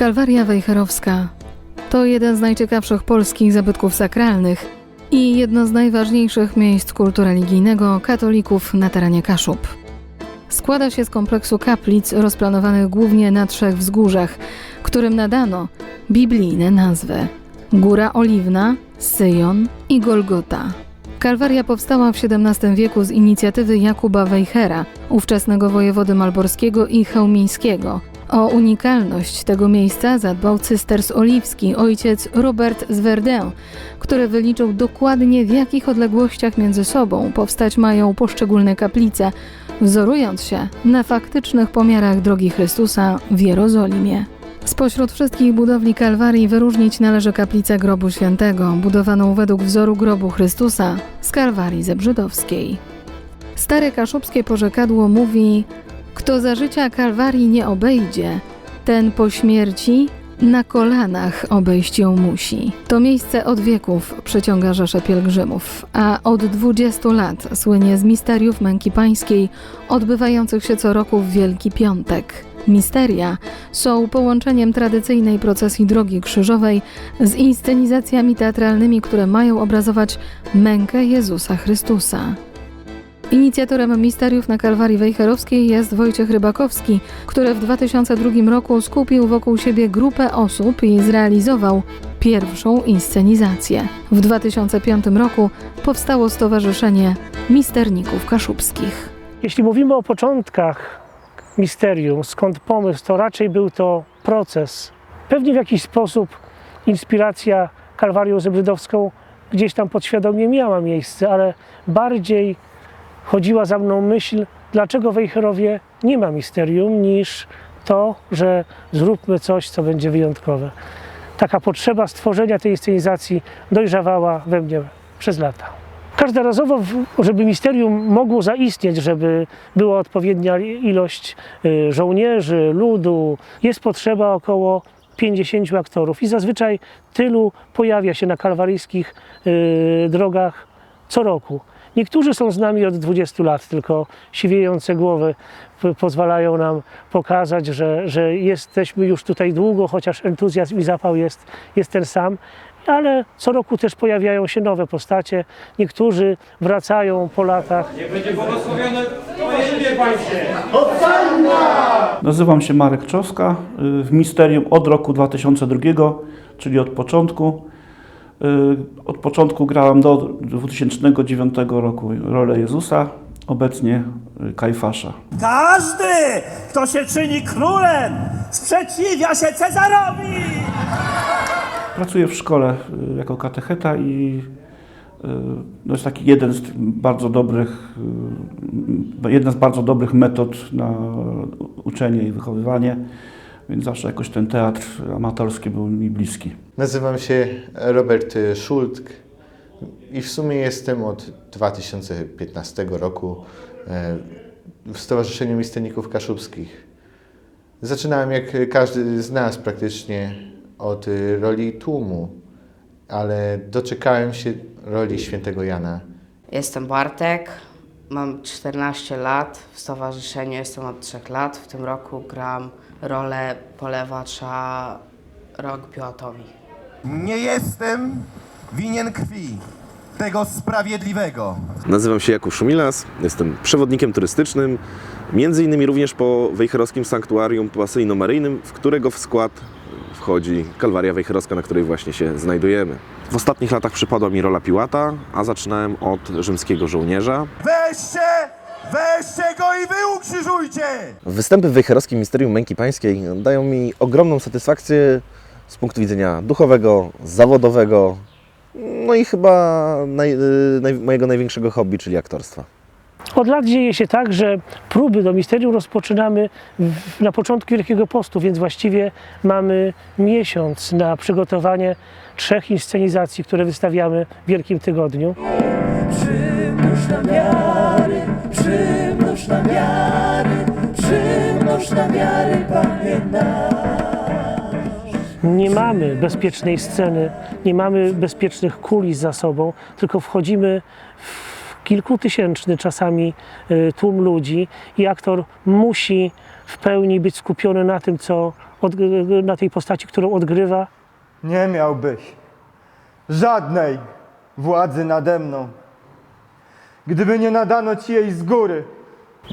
Kalwaria Wejherowska to jeden z najciekawszych polskich zabytków sakralnych i jedno z najważniejszych miejsc kultu religijnego katolików na terenie Kaszub. Składa się z kompleksu kaplic rozplanowanych głównie na trzech wzgórzach, którym nadano biblijne nazwy: Góra Oliwna, Syjon i Golgota. Kalwaria powstała w XVII wieku z inicjatywy Jakuba Wejhera, ówczesnego wojewody malborskiego i chełmińskiego. O unikalność tego miejsca zadbał cysters oliwski ojciec Robert z Verdun, który wyliczył dokładnie w jakich odległościach między sobą powstać mają poszczególne kaplice, wzorując się na faktycznych pomiarach drogi Chrystusa w Jerozolimie. Spośród wszystkich budowli Kalwarii wyróżnić należy kaplicę Grobu Świętego, budowaną według wzoru grobu Chrystusa z Kalwarii Zebrzydowskiej. Stare kaszubskie porzekadło mówi: Kto za życia Kalwarii nie obejdzie, ten po śmierci na kolanach obejść ją musi. To miejsce od wieków przyciąga rzesze pielgrzymów, a od 20 lat słynie z misteriów męki pańskiej odbywających się co roku w Wielki Piątek. Misteria są połączeniem tradycyjnej procesji Drogi Krzyżowej z inscenizacjami teatralnymi, które mają obrazować mękę Jezusa Chrystusa. Inicjatorem misteriów na Kalwarii Wejherowskiej jest Wojciech Rybakowski, który w 2002 roku skupił wokół siebie grupę osób i zrealizował pierwszą inscenizację. W 2005 roku powstało Stowarzyszenie Misterników Kaszubskich. Jeśli mówimy o początkach misterium, skąd pomysł, to raczej był to proces. Pewnie w jakiś sposób inspiracja Kalwarią Zebrzydowską gdzieś tam podświadomie miała miejsce, ale bardziej chodziła za mną myśl, dlaczego w nie ma misterium, niż to, że zróbmy coś, co będzie wyjątkowe. Taka potrzeba stworzenia tej scenizacji dojrzewała we mnie przez lata. Każdorazowo, żeby misterium mogło zaistnieć, żeby była odpowiednia ilość y, żołnierzy, ludu, jest potrzeba około 50 aktorów i zazwyczaj tylu pojawia się na kalwaryjskich y, drogach co roku. Niektórzy są z nami od 20 lat, tylko siwiejące głowy pozwalają nam pokazać, że, że jesteśmy już tutaj długo, chociaż entuzjazm i zapał jest, jest ten sam. Ale co roku też pojawiają się nowe postacie. Niektórzy wracają po latach. Będzie błogosławione Twoje imię! Nazywam się Marek Czoska. y, W Misterium od roku 2002, czyli od początku. Y, Od początku grałem do 2009 roku rolę Jezusa, obecnie y, Kajfasza. Każdy, kto się czyni królem, sprzeciwia się Cezarowi! Pracuję w szkole y, jako katecheta i to jest taki jeden z bardzo dobrych, jedna z bardzo dobrych metod na uczenie i wychowywanie, więc zawsze jakoś ten teatr amatorski był mi bliski. Nazywam się Robert Schultk i w sumie jestem od 2015 roku e, w Stowarzyszeniu Misterników Kaszubskich. Zaczynałem jak każdy z nas praktycznie od roli tłumu, ale doczekałem się roli świętego Jana. Jestem Bartek, mam 14 lat, w stowarzyszeniu jestem od 3 lat. W tym roku gram rolę polewacza Rok Piłatowi. Nie jestem winien krwi tego sprawiedliwego. Nazywam się Jakub Szumilas, jestem przewodnikiem turystycznym, między innymi również po wejherowskim sanktuarium pasyjno-maryjnym, w którego w skład wchodzi Kalwaria Wejherowska, na której właśnie się znajdujemy. W ostatnich latach przypadła mi rola Piłata, a zaczynałem od rzymskiego żołnierza. Weźcie, weźcie go i wy ukrzyżujcie! Występy w Wejherowskim Misterium Męki Pańskiej dają mi ogromną satysfakcję z punktu widzenia duchowego, zawodowego, no i chyba naj, y, naj, mojego największego hobby, czyli aktorstwa. Od lat dzieje się tak, że próby do misterium rozpoczynamy w, na początku Wielkiego Postu, więc właściwie mamy miesiąc na przygotowanie trzech inscenizacji, które wystawiamy w Wielkim Tygodniu. Przymnóż nam wiary, przymnóż nam wiary, przymnóż nam wiary, Panie. Nie mamy bezpiecznej sceny, nie mamy bezpiecznych kulis za sobą, tylko wchodzimy w kilkutysięczny czasami y, tłum ludzi i aktor musi w pełni być skupiony na tym, co od, na tej postaci, którą odgrywa. Nie miałbyś żadnej władzy nade mną, gdyby nie nadano ci jej z góry.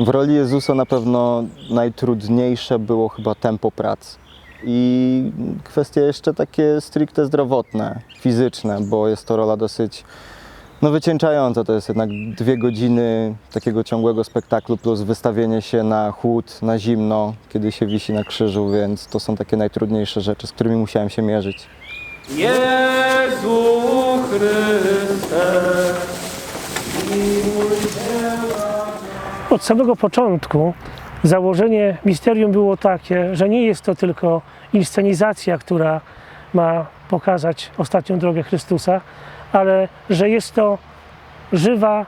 W roli Jezusa na pewno najtrudniejsze było chyba tempo pracy. I kwestie jeszcze takie stricte zdrowotne, fizyczne, bo jest to rola dosyć no, wycieńczająca. To jest jednak dwie godziny takiego ciągłego spektaklu plus wystawienie się na chłód, na zimno, kiedy się wisi na krzyżu, więc to są takie najtrudniejsze rzeczy, z którymi musiałem się mierzyć. Jezu Chryste, Od samego początku założenie misterium było takie, że nie jest to tylko inscenizacja, która ma pokazać ostatnią drogę Chrystusa, ale że jest to żywa,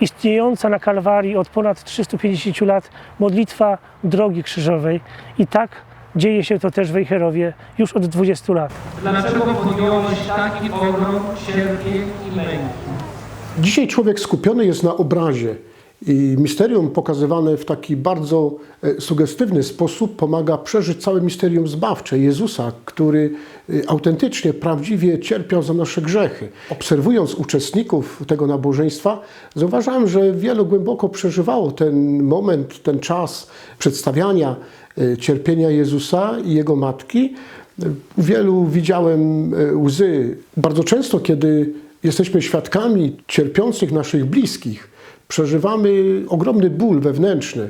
istniejąca na Kalwarii od ponad 350 lat modlitwa drogi krzyżowej. I tak dzieje się to też w Wejherowie już od 20 lat. dlaczego podjąłeś taki ogrom cierpień i męki? Dzisiaj człowiek skupiony jest na obrazie i misterium pokazywane w taki bardzo e, sugestywny sposób pomaga przeżyć całe misterium zbawcze Jezusa, który e, autentycznie, prawdziwie cierpiał za nasze grzechy. Obserwując uczestników tego nabożeństwa, zauważałem, że wielu głęboko przeżywało ten moment, ten czas przedstawiania e, cierpienia Jezusa i Jego Matki. Wielu widziałem łzy. Bardzo często, kiedy jesteśmy świadkami cierpiących naszych bliskich, przeżywamy ogromny ból wewnętrzny.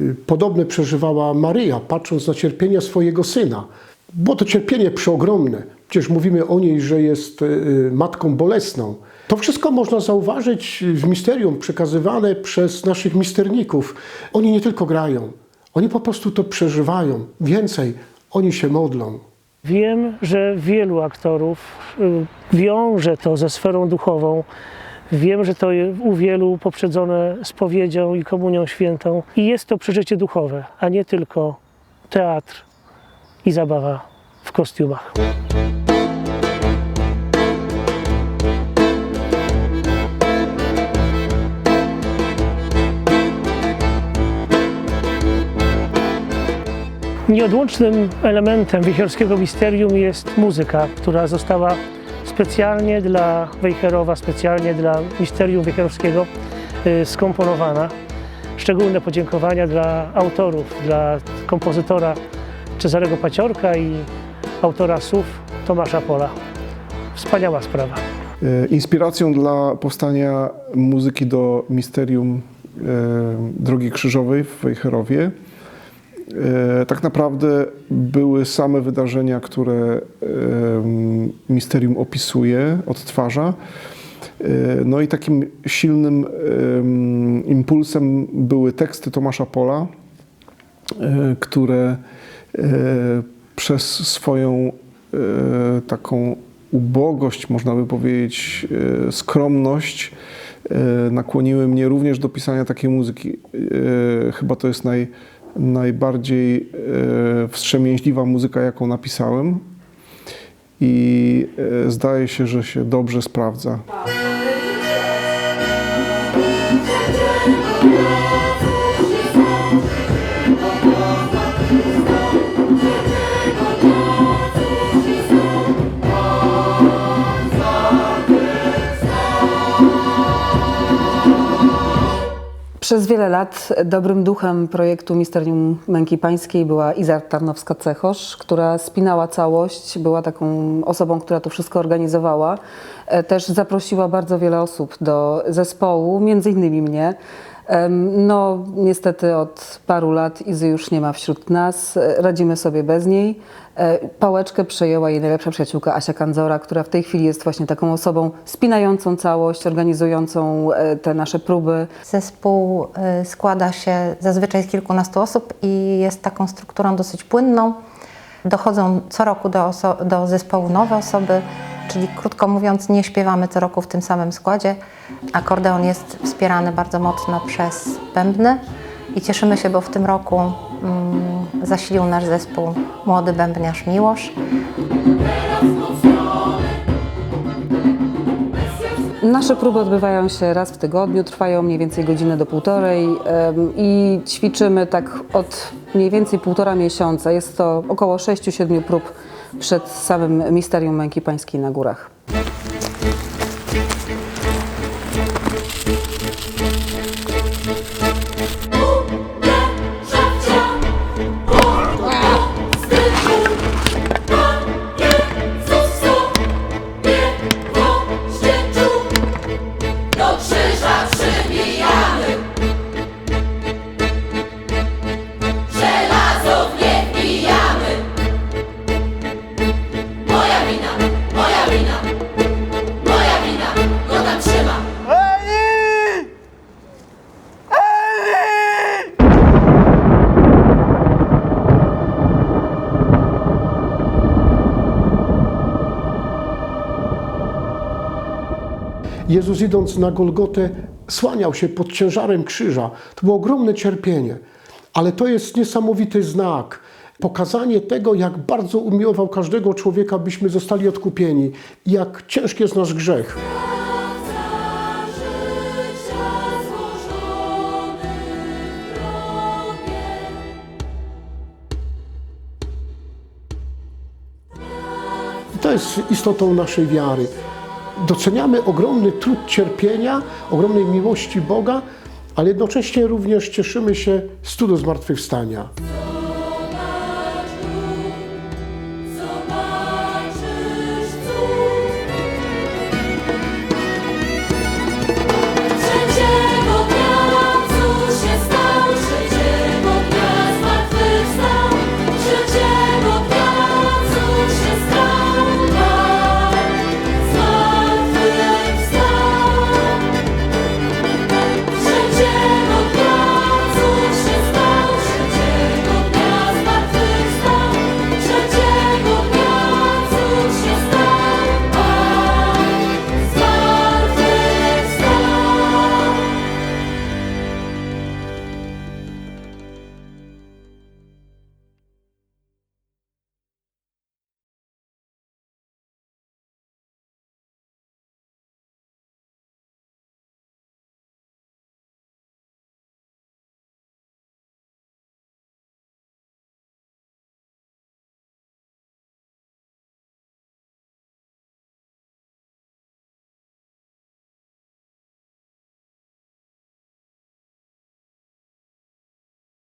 Y, Podobny przeżywała Maryja, patrząc na cierpienie swojego syna. Było to cierpienie przeogromne. Przecież mówimy o niej, że jest y, matką bolesną. To wszystko można zauważyć w misterium przekazywane przez naszych misterników. Oni nie tylko grają, oni po prostu to przeżywają. Więcej, oni się modlą. Wiem, że wielu aktorów y, wiąże to ze sferą duchową. Wiem, że to u wielu poprzedzone spowiedzią i komunią świętą. I jest to przeżycie duchowe, a nie tylko teatr i zabawa w kostiumach. Nieodłącznym elementem wiechierskiego misterium jest muzyka, która została specjalnie dla Wejherowa, specjalnie dla misterium wiechierowskiego y, skomponowana. Szczególne podziękowania dla autorów, dla kompozytora Cezarego Paciorka i autora słów Tomasza Pola. Wspaniała sprawa. E, Inspiracją dla powstania muzyki do misterium e, Drogi Krzyżowej w Wejherowie tak naprawdę były same wydarzenia, które e, misterium opisuje, odtwarza. E, No i takim silnym em, impulsem były teksty Tomasza Pola, e, które e, przez swoją e, taką ubogość, można by powiedzieć, e, skromność, e, nakłoniły mnie również do pisania takiej muzyki. E, Chyba to jest naj, najbardziej e, wstrzemięźliwa muzyka, jaką napisałem. I e, zdaje się, że się dobrze sprawdza. Przez wiele lat dobrym duchem projektu Misterium Męki Pańskiej była Iza Tarnowska-Cechosz, która spinała całość, była taką osobą, która to wszystko organizowała. E, Też zaprosiła bardzo wiele osób do zespołu, między innymi mnie. No, niestety od paru lat Izy już nie ma wśród nas, e, radzimy sobie bez niej. E, Pałeczkę przejęła jej najlepsza przyjaciółka Asia Kandzora, która w tej chwili jest właśnie taką osobą spinającą całość, organizującą e, te nasze próby. Zespół y, składa się zazwyczaj z kilkunastu osób i jest taką strukturą dosyć płynną. Dochodzą co roku do, do zespołu nowe osoby, czyli krótko mówiąc, nie śpiewamy co roku w tym samym składzie. Akordeon jest wspierany bardzo mocno przez bębny i cieszymy się, bo w tym roku mm, zasilił nasz zespół młody bębniarz Miłosz. Nasze próby odbywają się raz w tygodniu, trwają mniej więcej godzinę do półtorej i ćwiczymy tak od mniej więcej półtora miesiąca. Jest to około 6-7 prób przed samym Misterium Męki Pańskiej na górach. Jezus idąc na Golgotę słaniał się pod ciężarem krzyża. To było ogromne cierpienie, ale to jest niesamowity znak. Pokazanie tego, jak bardzo umiłował każdego człowieka, byśmy zostali odkupieni jak ciężki jest nasz grzech. To jest istotą naszej wiary. Doceniamy ogromny trud cierpienia, ogromnej miłości Boga, ale jednocześnie również cieszymy się z cudu zmartwychwstania.